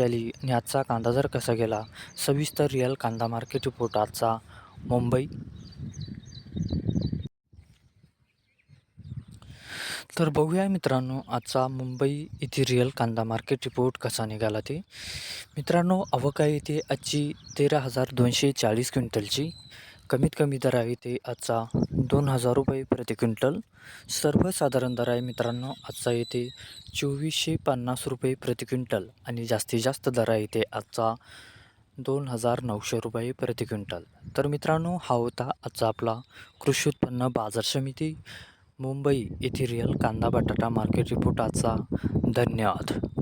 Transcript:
आली आणि आजचा कांदा दर कसा गेला सविस्तर रिअल कांदा मार्केट रिपोर्ट आजचा मुंबई. तर बघूया मित्रांनो आजचा मुंबई येथे रिअल कांदा मार्केट रिपोर्ट कसा निघाला ते. मित्रांनो अवकाळी आहे इथे आजची तेरा हजार दोनशे चाळीस क्विंटलची. कमीत कमी दर आहे ते आजचा दोन हजार रुपये प्रति क्विंटल. सर्वसाधारण दर आहे मित्रांनो आजचा येते चोवीसशे पन्नास रुपये प्रति क्विंटल आणि जास्तीत जास्त दर आहे ते आजचा दोन हजार नऊशे रुपये प्रति क्विंटल. तर मित्रांनो हा होता आजचा आपला कृषी उत्पन्न बाजार समिती मुंबई येथे रिअल कांदा बटाटा मार्केट रिपोर्ट आजचा. धन्यवाद.